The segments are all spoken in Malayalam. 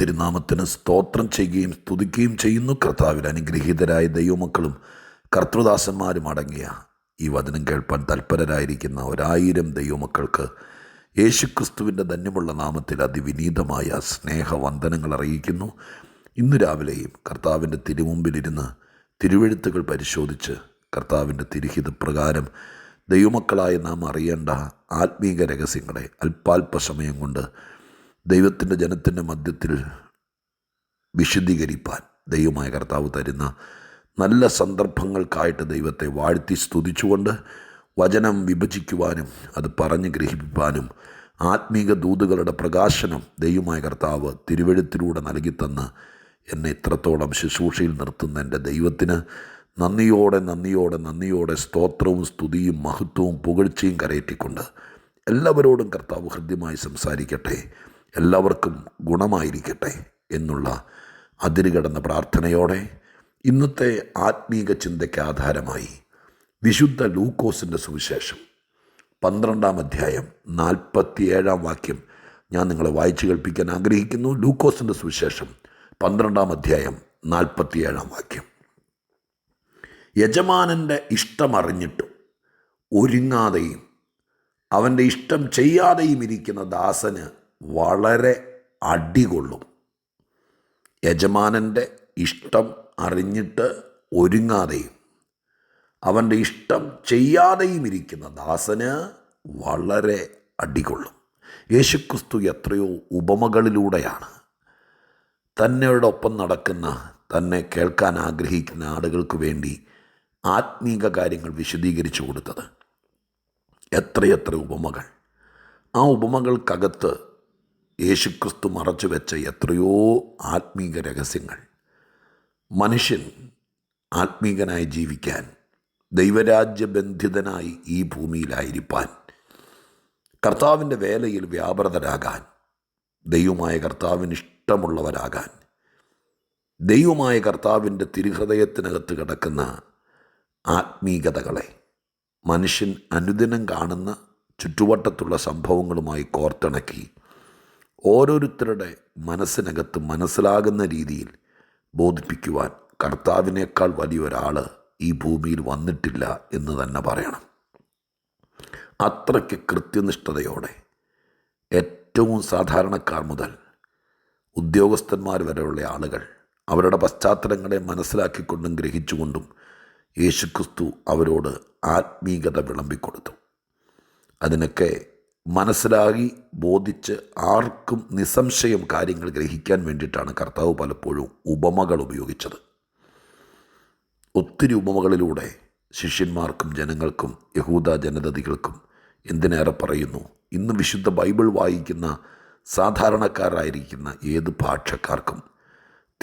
തിരുനാമത്തിന് സ്തോത്രം ചെയ്യുകയും സ്തുതിക്കുകയും ചെയ്യുന്നു. കർത്താവിൽ അനുഗ്രഹീതരായ ദൈവമക്കളും കർത്തൃദാസന്മാരും അടങ്ങിയ ഈ വചനം കേൾപ്പാൻ തൽപരരായിരിക്കുന്ന ഒരായിരം ദൈവമക്കൾക്ക് യേശുക്രിസ്തുവിന്റെ ധന്യമുള്ള നാമത്തിൽ അതിവിനീതമായ സ്നേഹവന്ദനങ്ങൾ അറിയിക്കുന്നു. ഇന്ന് രാവിലെയും കർത്താവിന്റെ തിരുമുമ്പിലിരുന്ന് തിരുവെഴുത്തുകൾ പരിശോധിച്ച് കർത്താവിന്റെ തിരുഹിത പ്രകാരം ദൈവമക്കളായ നാം അറിയേണ്ട ആത്മീക രഹസ്യങ്ങളെ അല്പാൽപ സമയം കൊണ്ട് ദൈവത്തിന്റെ ജനത്തിന്റെ മധ്യത്തിൽ വിശദീകരിപ്പാൻ ദൈവമായ കർത്താവ് തരുന്ന നല്ല സന്ദർഭങ്ങൾക്കായിട്ട് ദൈവത്തെ വാഴ്ത്തി സ്തുതിച്ചുകൊണ്ട് വചനം വിഭജിക്കുവാനും അത് പറഞ്ഞ് ഗ്രഹിപ്പാനും ആത്മീക ദൂതുകളുടെ പ്രകാശനം ദൈവമായ കർത്താവ് തിരുവഴുത്തിലൂടെ നൽകിത്തന്ന് എന്നെ ഇത്രത്തോളം ശുശ്രൂഷയിൽ നിർത്തുന്ന എന്റെ ദൈവത്തിന് നന്ദിയോടെ നന്ദിയോടെ നന്ദിയോടെ സ്തോത്രവും സ്തുതിയും മഹത്വവും പുകഴ്ചയും കരയറ്റിക്കൊണ്ട് എല്ലാവരോടും കർത്താവ് ഹൃദ്യമായി സംസാരിക്കട്ടെ. എല്ലാവർക്കും ഗുണമായിരിക്കട്ടെ എന്നുള്ള അതിരുകടന്ന പ്രാർത്ഥനയോടെ ഇന്നത്തെ ആത്മീക ചിന്തയ്ക്ക് ആധാരമായി വിശുദ്ധ ലൂക്കോസിന്റെ സുവിശേഷം. പന്ത്രണ്ടാം അധ്യായം നാൽപ്പത്തിയേഴാം വാക്യം ഞാൻ നിങ്ങളെ വായിച്ചു കേൾപ്പിക്കാൻ ആഗ്രഹിക്കുന്നു. ലൂക്കോസിന്റെ സുവിശേഷം പന്ത്രണ്ടാം അധ്യായം നാൽപ്പത്തിയേഴാം വാക്യം. യജമാനന്റെ ഇഷ്ടമറിഞ്ഞിട്ടും ഒരുങ്ങാതെയും അവന്റെ ഇഷ്ടം ചെയ്യാതെയും ഇരിക്കുന്ന ദാസന് വളരെ അടികൊള്ളും. യജമാനന്റെ ഇഷ്ടം അറിഞ്ഞിട്ട് ഒരുങ്ങാതെയും അവന്റെ ഇഷ്ടം ചെയ്യാതെയും ഇരിക്കുന്ന ദാസന് വളരെ അടികൊള്ളും. യേശുക്രിസ്തു എത്രയോ ഉപമകളിലൂടെയാണ് തന്നോടൊപ്പം നടക്കുന്ന തന്നെ കേൾക്കാൻ ആഗ്രഹിക്കുന്ന ആളുകൾക്ക് വേണ്ടി ആത്മീക കാര്യങ്ങൾ വിശദീകരിച്ചു കൊടുത്തത്. എത്രയെത്ര ഉപമകൾ. ആ ഉപമകൾക്കകത്ത് യേശുക്രിസ്തു മറച്ചു വെച്ച എത്രയോ ആത്മീക രഹസ്യങ്ങൾ. മനുഷ്യൻ ആത്മീകനായി ജീവിക്കാൻ ദൈവരാജ്യബന്ധിതനായി ഈ ഭൂമിയിലായിരിക്കാൻ കർത്താവിന്റെ വേലയിൽ വ്യാപൃതരാകാൻ ദൈവമായ കർത്താവിന് ഇഷ്ടമുള്ളവരാകാൻ ദൈവമായ കർത്താവിന്റെ തിരുഹൃദയത്തിനകത്ത് കിടക്കുന്ന ആത്മീകതകളെ മനുഷ്യൻ അനുദിനം കാണുന്ന ചുറ്റുവട്ടത്തുള്ള സംഭവങ്ങളുമായി കോർത്തിണക്കി ഓരോരുത്തരുടെ മനസ്സിനകത്ത് മനസ്സിലാകുന്ന രീതിയിൽ ബോധിപ്പിക്കുവാൻ കർത്താവിനേക്കാൾ വലിയൊരാൾ ഈ ഭൂമിയിൽ വന്നിട്ടില്ല എന്ന് തന്നെ പറയണം. അത്രയ്ക്ക് കൃത്യനിഷ്ഠതയോടെ ഏറ്റവും സാധാരണക്കാർ മുതൽ ഉദ്യോഗസ്ഥന്മാർ വരെയുള്ള ആളുകൾ അവരുടെ പശ്ചാത്തലങ്ങളെ മനസ്സിലാക്കിക്കൊണ്ടും ഗ്രഹിച്ചുകൊണ്ടും യേശുക്രിസ്തു അവരോട് ആത്മീകത വിളമ്പിക്കൊടുത്തു. അതിനൊക്കെ മനസ്സിലാക്കി ബോധിച്ച് ആർക്കും നിസ്സംശയം കാര്യങ്ങൾ ഗ്രഹിക്കാൻ വേണ്ടിയിട്ടാണ് കർത്താവ് പലപ്പോഴും ഉപമകൾ ഉപയോഗിച്ചത്. ഒത്തിരി ഉപമകളിലൂടെ ശിഷ്യന്മാർക്കും ജനങ്ങൾക്കും യഹൂദ ജനതതികൾക്കും എന്തിനേറെ പറയുന്നു? ഇന്ന് വിശുദ്ധ ബൈബിൾ വായിക്കുന്ന സാധാരണക്കാരായിരിക്കുന്ന ഏത് ഭാഷക്കാർക്കും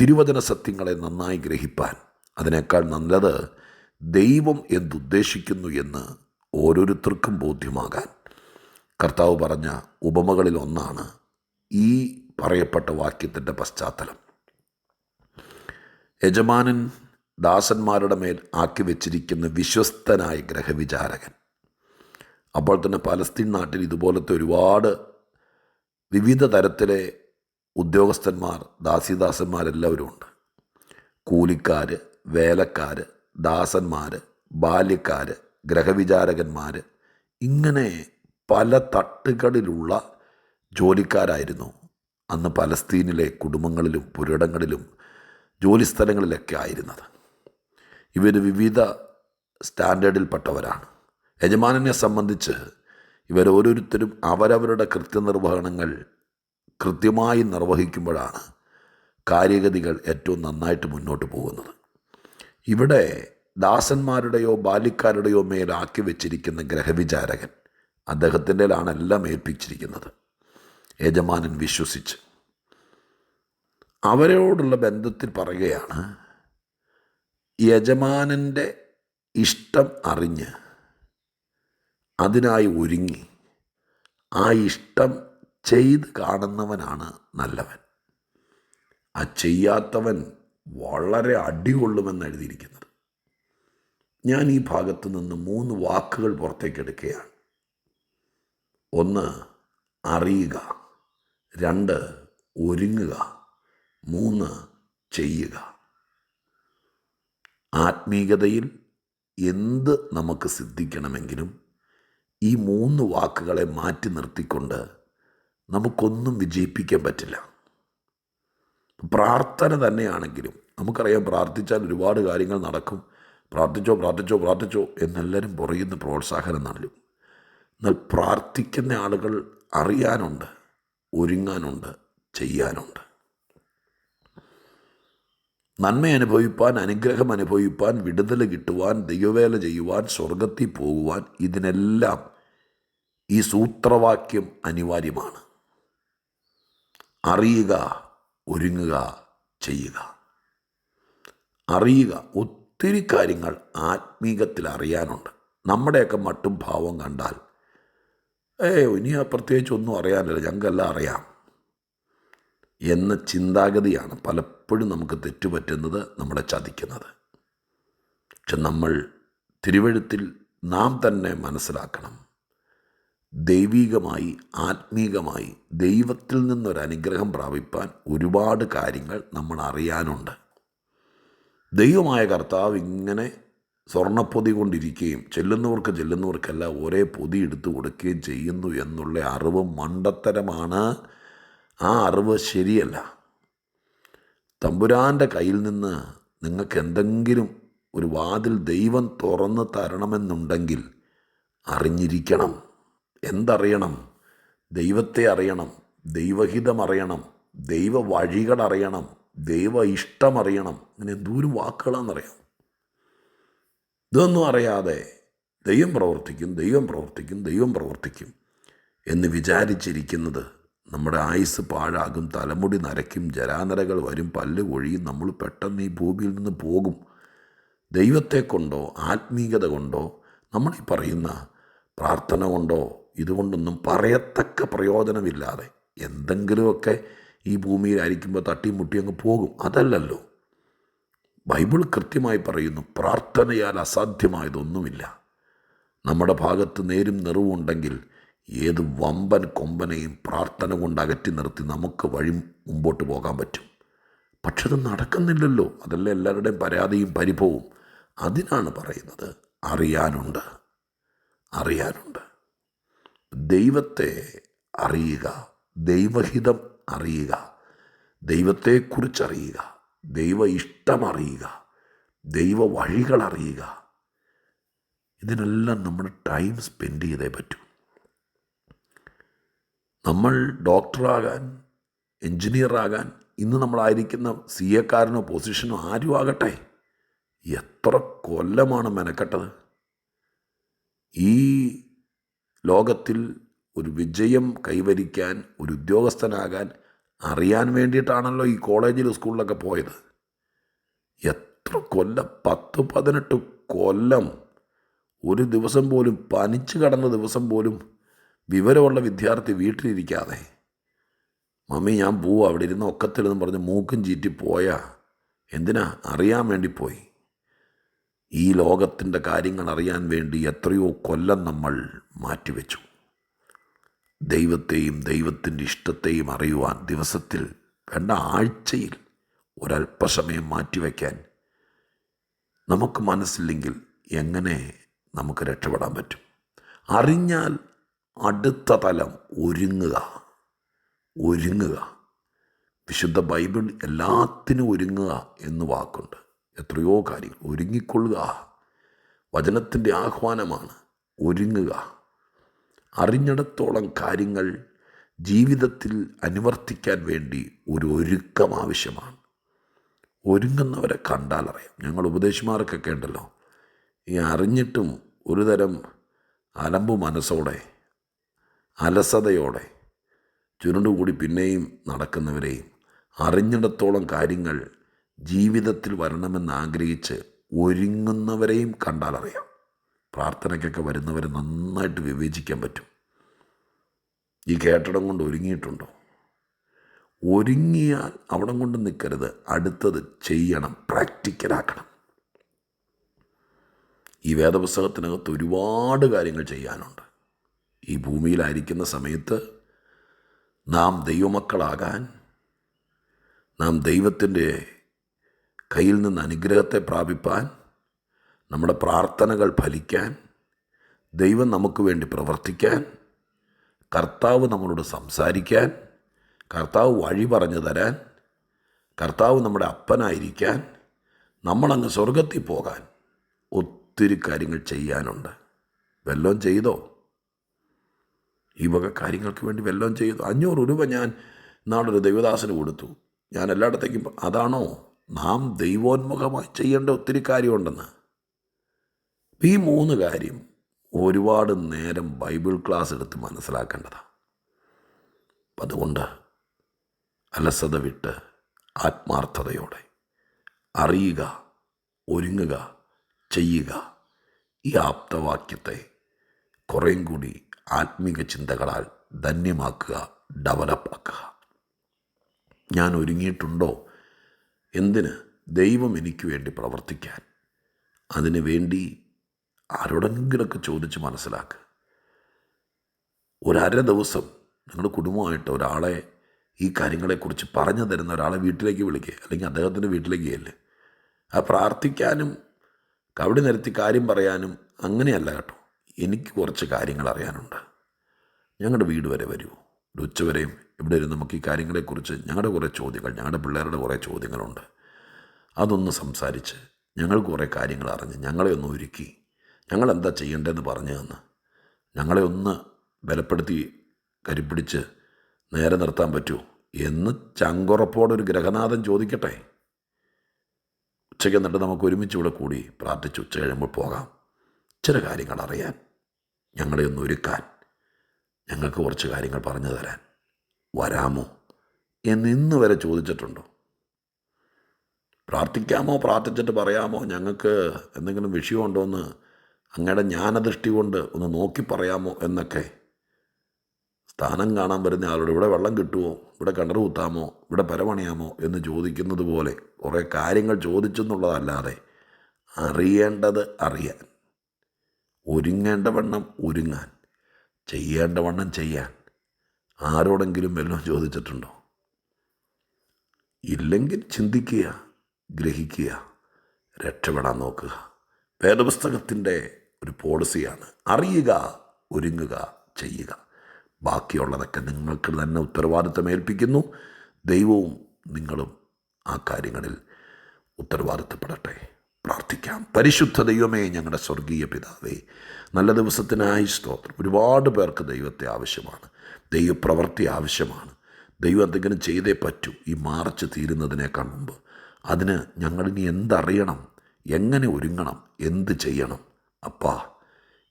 തിരുവചന സത്യങ്ങളെ നന്നായി ഗ്രഹിപ്പാൻ അതിനേക്കാൾ നല്ലത് ദൈവം എന്തുദ്ദേശിക്കുന്നു എന്ന് ഓരോരുത്തർക്കും ബോധ്യമാകാൻ. കർത്താവ് പറഞ്ഞ ഉപമകളിൽ ഒന്നാണ് ഈ പറയപ്പെട്ട വാക്യത്തിന്റെ പശ്ചാത്തലം. യജമാനൻ ദാസന്മാരുടെ മേൽ ആക്കി വെച്ചിരിക്കുന്ന വിശ്വസ്തനായ ഗ്രഹവിചാരകൻ. അപ്പോൾ തന്നെ പലസ്തീൻ നാട്ടിൽ ഇതുപോലത്തെ ഒരുപാട് വിവിധ തരത്തിലെ ഉദ്യോഗസ്ഥന്മാർ ദാസിദാസന്മാരെല്ലാവരും ഉണ്ട്. കൂലിക്കാർ വേലക്കാർ ദാസന്മാർ ബാല്യക്കാർ ഗ്രഹവിചാരകന്മാർ ഇങ്ങനെ പല തട്ടുകളിലുള്ള ജോലിക്കാരായിരുന്നു. അന്ന് പലസ്തീനിലെ കുടുംബങ്ങളിലും പുരടങ്ങളിലും ജോലിസ്ഥലങ്ങളിലൊക്കെ ആയിരുന്നത്. ഇവർ വിവിധ സ്റ്റാൻഡേർഡിൽപ്പെട്ടവരാണ്. യജമാനനെ സംബന്ധിച്ച് ഇവരോരോരുത്തരും അവരവരുടെ കൃത്യനിർവഹണങ്ങൾ കൃത്യമായി നിർവഹിക്കുമ്പോഴാണ് കാര്യഗതികൾ ഏറ്റവും നന്നായിട്ട് മുന്നോട്ട് പോകുന്നത്. ഇവിടെ ദാസന്മാരുടെയോ ബാല്യക്കാരുടെയോ മേലാക്കി വെച്ചിരിക്കുന്ന ഗ്രഹവിചാരകൻ അദ്ദേഹത്തിന്റെലാണ് എല്ലാം ഏൽപ്പിച്ചിരിക്കുന്നത്. യജമാനൻ വിശ്വസിച്ച്. അവരോടുള്ള ബന്ധത്തിൽ പറയുകയാണ് യജമാനന്റെ ഇഷ്ടം അറിഞ്ഞ് അതിനായി ഒരുങ്ങി ആ ഇഷ്ടം ചെയ്ത് കാണുന്നവനാണ് നല്ലവൻ. ആ ചെയ്യാത്തവൻ വളരെ അടികൊള്ളുമെന്ന് എഴുതിയിരിക്കുന്നത്. ഞാൻ ഈ ഭാഗത്ത് നിന്ന് മൂന്ന് വാക്കുകൾ പുറത്തേക്ക് എടുക്കുകയാണ് ഒന്ന് അറിയുക. രണ്ട് ഒരുങ്ങുക. മൂന്ന് ചെയ്യുക. ആത്മീകതയിൽ എന്ത് നമുക്ക് സിദ്ധിക്കണമെങ്കിലും ഈ മൂന്ന് വാക്കുകളെ മാറ്റി നിർത്തിക്കൊണ്ട് നമുക്കൊന്നും വിജയിപ്പിക്കാൻ പറ്റില്ല. പ്രാർത്ഥന തന്നെയാണെങ്കിലും നമുക്കറിയാം പ്രാർത്ഥിച്ചാൽ ഒരുപാട് കാര്യങ്ങൾ നടക്കും. പ്രാർത്ഥിച്ചോ പ്രാർത്ഥിച്ചോ പ്രാർത്ഥിച്ചോ എന്നെല്ലാവരും പുറയുന്ന പ്രോത്സാഹനം നൽകും. എന്നാൽ പ്രാർത്ഥിക്കുന്ന ആളുകൾ അറിയാനുണ്ട് ഒരുങ്ങാനുണ്ട് ചെയ്യാനുണ്ട്. നന്മ അനുഭവിപ്പാൻ അനുഗ്രഹം അനുഭവിപ്പാൻ വിടുതൽ കിട്ടുവാൻ ദൈവവേല ചെയ്യുവാൻ സ്വർഗത്തിൽ പോകുവാൻ ഇതിനെല്ലാം ഈ സൂത്രവാക്യം അനിവാര്യമാണ്. അറിയുക ഒരുങ്ങുക ചെയ്യുക. അറിയുക ഒത്തിരി കാര്യങ്ങൾ ആത്മീകത്തിൽ അറിയാനുണ്ട്. നമ്മുടെയൊക്കെ മട്ടും ഭാവം കണ്ടാൽ ഏ ഇനി പ്രത്യേകിച്ച് ഒന്നും അറിയാനില്ല. ഞങ്ങൾക്കെല്ലാം അറിയാം. എന്ന ചിന്താഗതിയാണ് പലപ്പോഴും നമുക്ക് തെറ്റുപറ്റുന്നത് നമ്മളെ ചതിക്കുന്നത്. പക്ഷെ നമ്മൾ തിരുവഴുത്തിൽ നാം തന്നെ മനസ്സിലാക്കണം. ദൈവീകമായി ആത്മീകമായി ദൈവത്തിൽ നിന്നൊരു അനുഗ്രഹം പ്രാപിപ്പാൻ ഒരുപാട് കാര്യങ്ങൾ നമ്മൾ അറിയാനുണ്ട് ദൈവമായ കർത്താവ് ഇങ്ങനെ സ്വർണപ്പൊതി കൊണ്ടിരിക്കുകയും ചെല്ലുന്നവർക്ക് ചെല്ലുന്നവർക്കല്ല ഒരേ പൊതി എടുത്തു കൊടുക്കുകയും ചെയ്യുന്നു എന്നുള്ള അറിവ് മണ്ടത്തരമാണ്. ആ അറിവ് ശരിയല്ല. തമ്പുരാന്റെ കയ്യിൽ നിന്ന് നിങ്ങൾക്ക് എന്തെങ്കിലും ഒരു വാതിൽ ദൈവം തുറന്ന് തരണമെന്നുണ്ടെങ്കിൽ അറിഞ്ഞിരിക്കണം. എന്തറിയണം? ദൈവത്തെ അറിയണം ദൈവഹിതം അറിയണം ദൈവ വഴികൾ അറിയണം ദൈവ ഇഷ്ടം അറിയണം. എന്തോരം വാക്കുകളാണെന്നറിയാം. ഇതൊന്നും അറിയാതെ ദൈവം പ്രവർത്തിക്കും ദൈവം പ്രവർത്തിക്കും ദൈവം പ്രവർത്തിക്കും എന്ന് വിചാരിച്ചിരിക്കുന്നത് നമ്മുടെ ആയുസ് പാഴാകും തലമുടി നരയ്ക്കും ജരാനരകൾ വരും പല്ല് കൊഴിയും നമ്മൾ പെട്ടെന്ന് ഈ ഭൂമിയിൽ നിന്ന് പോകും. ദൈവത്തെ കൊണ്ടോ ആത്മീയത കൊണ്ടോ നമ്മൾ പറയുന്ന പ്രാർത്ഥന കൊണ്ടോ ഇതുകൊണ്ടൊന്നും പറയത്തക്ക പ്രയോജനമില്ലാതെ എന്തെങ്കിലുമൊക്കെ ഈ ഭൂമിയിലായിരിക്കുമ്പോൾ തട്ടിമുട്ടി മുട്ടി അങ്ങ് പോകും. അതല്ലല്ലോ. ബൈബിൾ കൃത്യമായി പറയുന്നു പ്രാർത്ഥനയാൽ അസാധ്യമായതൊന്നുമില്ല. നമ്മുടെ ഭാഗത്ത് നേരും നിറവുണ്ടെങ്കിൽ ഏത് വമ്പൻ കൊമ്പനെയും പ്രാർത്ഥന കൊണ്ട് അകറ്റി നിർത്തി നമുക്ക് വഴി മുമ്പോട്ട് പോകാൻ പറ്റും. പക്ഷെ അത് നടക്കുന്നില്ലല്ലോ. അതല്ല എല്ലാവരുടെയും പരാതിയും പരിഭവവും. അതിനാണ് പറയുന്നത് അറിയാനുണ്ട്. അറിയാനുണ്ട്. ദൈവത്തെ അറിയുക ദൈവഹിതം അറിയുക ദൈവത്തെക്കുറിച്ചറിയുക. ദൈവ ഇഷ്ടമറിയുക ദൈവ വഴികളറിയുക ഇതിനെല്ലാം നമ്മൾ ടൈം സ്പെൻഡ് ചെയ്തേ പറ്റൂ. നമ്മൾ ഡോക്ടറാകാൻ എൻജിനീയറാകാൻ ഇന്ന് നമ്മളായിരിക്കുന്ന സി എക്കാരനോ പൊസിഷനോ ആരും ആകട്ടെ എത്ര കൊല്ലമാണ് മെനക്കെട്ടത്? ഈ ലോകത്തിൽ ഒരു വിജയം കൈവരിക്കാൻ ഒരു ഉദ്യോഗസ്ഥനാകാൻ അറിയാൻ വേണ്ടിയിട്ടാണല്ലോ ഈ കോളേജിൽ സ്കൂളിലൊക്കെ പോയത്. എത്ര കൊല്ലം പത്ത് പതിനെട്ട് കൊല്ലം ഒരു ദിവസം പോലും പനിച്ചു കടന്ന ദിവസം പോലും വിവരമുള്ള വിദ്യാർത്ഥി വീട്ടിലിരിക്കാതെ. മമ്മി ഞാൻ പോവും അവിടെ ഇരുന്ന് ഒക്കത്തിലെന്ന് പറഞ്ഞ് മൂക്കും ചീറ്റി പോയാ. എന്തിനാ? അറിയാൻ വേണ്ടി പോയി. ഈ ലോകത്തിന്റെ കാര്യങ്ങൾ അറിയാൻ വേണ്ടി എത്രയോ കൊല്ലം നമ്മൾ മാറ്റിവെച്ചു. ദൈവത്തെയും ദൈവത്തിന്റെ ഇഷ്ടത്തെയും അറിയുവാൻ ദിവസത്തിൽ വേണ്ട ആഴ്ചയിൽ ഒരല്പസമയം മാറ്റിവെക്കാൻ നമുക്ക് മനസ്സില്ലെങ്കിൽ എങ്ങനെ നമുക്ക് രക്ഷപ്പെടാൻ പറ്റും? അറിഞ്ഞാൽ അടുത്ത തലം ഒരുങ്ങുക ഒരുങ്ങുക. വിശുദ്ധ ബൈബിൾ എല്ലാത്തിനും ഒരുങ്ങുക എന്ന് വാക്കുണ്ട്. എത്രയോ കാര്യങ്ങൾ. ഒരുങ്ങിക്കൊള്ളുക. വചനത്തിന്റെ ആഹ്വാനമാണ് ഒരുങ്ങുക. അറിഞ്ഞിടത്തോളം കാര്യങ്ങൾ ജീവിതത്തിൽ അനുവർത്തിക്കാൻ വേണ്ടി ഒരു ഒരുക്കം ആവശ്യമാണ്. ഒരുങ്ങുന്നവരെ കണ്ടാൽ അറിയാം ഞങ്ങൾ ഉപദേശിമാർക്കൊക്കെ ഉണ്ടല്ലോ. ഈ അറിഞ്ഞിട്ടും ഒരു തരം അലമ്പു മനസ്സോടെ അലസതയോടെ ചുരുണ്ടുകൂടി പിന്നെയും നടക്കുന്നവരെയും അറിഞ്ഞിടത്തോളം കാര്യങ്ങൾ ജീവിതത്തിൽ വരണമെന്ന് ആഗ്രഹിച്ച് ഒരുങ്ങുന്നവരെയും കണ്ടാൽ അറിയാം പ്രാർത്ഥനയ്ക്കൊക്കെ വരുന്നവരെ നന്നായിട്ട് വിവേചിക്കാൻ പറ്റും. ഈ കേട്ടടം കൊണ്ട് ഒരുങ്ങിയിട്ടുണ്ടോ? ഒരുങ്ങിയാൽ അവിടം കൊണ്ട് നിൽക്കരുത്. അടുത്തത് ചെയ്യണം. പ്രാക്ടിക്കലാക്കണം. ഈ വേദപുസ്തകത്തിനകത്ത് ഒരുപാട് കാര്യങ്ങൾ ചെയ്യാനുണ്ട്. ഈ ഭൂമിയിലായിരിക്കുന്ന സമയത്ത് നാം ദൈവമക്കളാകാൻ നാം ദൈവത്തിന്റെ കയ്യിൽ നിന്ന് അനുഗ്രഹത്തെ പ്രാപിപ്പാൻ നമ്മുടെ പ്രാർത്ഥനകൾ ഫലിക്കാൻ ദൈവം നമുക്ക് വേണ്ടി പ്രവർത്തിക്കാൻ കർത്താവ് നമ്മളോട് സംസാരിക്കാൻ കർത്താവ് വഴി പറഞ്ഞു തരാൻ കർത്താവ് നമ്മുടെ അപ്പനായിരിക്കാൻ നമ്മളങ്ങ് സ്വർഗത്തിൽ പോകാൻ ഒത്തിരി കാര്യങ്ങൾ ചെയ്യാനുണ്ട്. വല്ലതും ചെയ്തോ? ഈ വക കാര്യങ്ങൾക്ക് വേണ്ടി വല്ലതും ചെയ്തു? അഞ്ഞൂറ് രൂപ ഞാൻ നാളൊരു ദൈവദാസന് കൊടുത്തു. ഞാൻ എല്ലായിടത്തേക്കും അതാണോ? നാം ദൈവോന്മുഖമായി ചെയ്യേണ്ട ഒത്തിരി കാര്യമുണ്ടെന്ന്. ഈ മൂന്ന് കാര്യം ഒരുപാട് നേരം ബൈബിൾ ക്ലാസ് എടുത്ത് മനസ്സിലാക്കേണ്ടതാണ് അപ്പം അതുകൊണ്ട് അലസത വിട്ട് ആത്മാർത്ഥതയോടെ അറിയുക ഒരുങ്ങുക ചെയ്യുക ഈ ആപ്തവാക്യത്തെ കുറേം കൂടി ആത്മീക ചിന്തകളാൽ ധന്യമാക്കുക ഡെവലപ്പാക്കുക ഞാൻ ഒരുങ്ങിയിട്ടുണ്ടോ? എന്തിന്? ദൈവം എനിക്ക് വേണ്ടി പ്രവർത്തിക്കാൻ. അതിനു വേണ്ടി ആരോടെങ്കിലൊക്കെ ചോദിച്ച് മനസ്സിലാക്കുക ഒരര ദിവസം നിങ്ങളുടെ കുടുംബമായിട്ട് ഒരാളെ ഈ കാര്യങ്ങളെക്കുറിച്ച് പറഞ്ഞു തരുന്ന ഒരാളെ വീട്ടിലേക്ക് വിളിക്കുക അല്ലെങ്കിൽ അദ്ദേഹത്തിന്റെ വീട്ടിലേക്ക് ചെല്ല്. ആ പ്രാർത്ഥിക്കാനും കവടി നിരത്തി കാര്യം പറയാനും അങ്ങനെയല്ല കേട്ടോ. എനിക്ക് കുറച്ച് കാര്യങ്ങൾ അറിയാനുണ്ട്. ഞങ്ങളുടെ വീട് വരെ വരൂ. ഒരു ഉച്ചവരെയും ഇവിടെ ഇരുന്ന് നമുക്ക് ഈ കാര്യങ്ങളെക്കുറിച്ച് ഞങ്ങളുടെ കുറേ ചോദ്യങ്ങൾ ഞങ്ങളുടെ പിള്ളേരുടെ കുറേ ചോദ്യങ്ങളുണ്ട്. അതൊന്ന് സംസാരിച്ച് ഞങ്ങൾ കുറേ കാര്യങ്ങൾ അറിഞ്ഞ് ഞങ്ങളെ ഒന്ന് ഒരുക്കി ഞങ്ങൾ എന്താ ചെയ്യേണ്ടതെന്ന് പറഞ്ഞു തന്ന്. ഞങ്ങളെ ഒന്ന് ബലപ്പെടുത്തി കരിപ്പിടിച്ച് നേരെ നിർത്താൻ പറ്റുമോ എന്ന് ചങ്കുറപ്പോടെ ഒരു ഗ്രഹനാഥൻ ചോദിക്കട്ടെ. ഉച്ചയ്ക്ക് എന്നിട്ട് നമുക്ക് ഒരുമിച്ച് ഇവിടെ കൂടി പ്രാർത്ഥിച്ച് ഉച്ച കഴിയുമ്പോൾ പോകാം. ചില കാര്യങ്ങൾ അറിയാൻ ഞങ്ങളെ ഒന്ന് ഒരുക്കാൻ ഞങ്ങൾക്ക് കുറച്ച് കാര്യങ്ങൾ പറഞ്ഞു തരാൻ. വരാമോ എന്ന് ഇന്ന് വരെ ചോദിച്ചിട്ടുണ്ടോ? പ്രാർത്ഥിക്കാമോ പ്രാർത്ഥിച്ചിട്ട് പറയാമോ ഞങ്ങൾക്ക് എന്തെങ്കിലും വിഷയമുണ്ടോ എന്ന് അങ്ങയുടെ ജ്ഞാനദൃഷ്ടി കൊണ്ട് ഒന്ന് നോക്കി പറയാമോ എന്നൊക്കെ. സ്ഥാനം കാണാൻ വരുന്ന ആളോട് ഇവിടെ വെള്ളം കിട്ടുമോ ഇവിടെ കിണർ കുത്താമോ? ഇവിടെ പരമണിയാമോ എന്ന് ചോദിക്കുന്നത് പോലെ കുറേ കാര്യങ്ങൾ ചോദിച്ചെന്നുള്ളതല്ലാതെ അറിയേണ്ടത് അറിയാൻ. ഒരുങ്ങേണ്ട വണ്ണം ഒരുങ്ങാൻ. ചെയ്യേണ്ട വണ്ണം ചെയ്യാൻ. ആരോടെങ്കിലും വല്ലതും ചോദിച്ചിട്ടുണ്ടോ? ഇല്ലെങ്കിൽ ചിന്തിക്കുക ഗ്രഹിക്കുക രക്ഷപ്പെടാൻ നോക്കുക. വേദപുസ്തകത്തിന്റെ ഒരു പോളിസിയാണ്. അറിയുക ഒരുങ്ങുക ചെയ്യുക. ബാക്കിയുള്ളതൊക്കെ നിങ്ങൾക്ക് തന്നെ ഉത്തരവാദിത്തം ഏൽപ്പിക്കുന്നു. ദൈവവും നിങ്ങളും ആ കാര്യങ്ങളിൽ ഉത്തരവാദിത്തപ്പെടട്ടെ. പ്രാർത്ഥിക്കാം. പരിശുദ്ധ ദൈവമേ ഞങ്ങളുടെ സ്വർഗീയ പിതാവേ നല്ല ദിവസത്തിനായി സ്തോത്രം. ഒരുപാട് പേർക്ക് ദൈവത്തെ ആവശ്യമാണ്. ദൈവപ്രവൃത്തി ആവശ്യമാണ്. ദൈവം എന്തെങ്കിലും ചെയ്തേ പറ്റൂ. ഈ മാർച്ച് തീരുന്നതിനേക്കാൾ മുമ്പ്. അതിന് ഞങ്ങളിനി എന്തറിയണം? എങ്ങനെ ഒരുങ്ങണം? എന്ത് ചെയ്യണം? അപ്പാ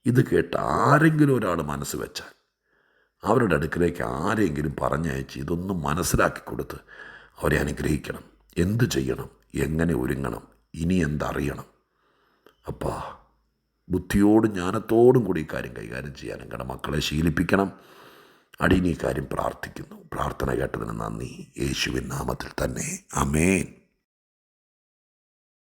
ഇത് കേട്ട് ആരെങ്കിലും ഒരാൾ മനസ്സ് വെച്ചാൽ അവരുടെ അടുക്കിലേക്ക് ആരെങ്കിലും പറഞ്ഞയച്ച് ഇതൊന്നും മനസ്സിലാക്കി കൊടുത്ത് അവരെ അനുഗ്രഹിക്കണം. എന്ത് ചെയ്യണം? എങ്ങനെ ഒരുങ്ങണം? ഇനി എന്തറിയണം? അപ്പാ ബുദ്ധിയോടും ജ്ഞാനത്തോടും കൂടി ഈ കാര്യം കൈകാര്യം ചെയ്യാൻ കാരണം മക്കളെ ശീലിപ്പിക്കണം. അടിയനീ കാര്യം പ്രാർത്ഥിക്കുന്നു. പ്രാർത്ഥന കേട്ടതിന് നന്ദി. യേശുവിൻ നാമത്തിൽ തന്നെ. അമേൻ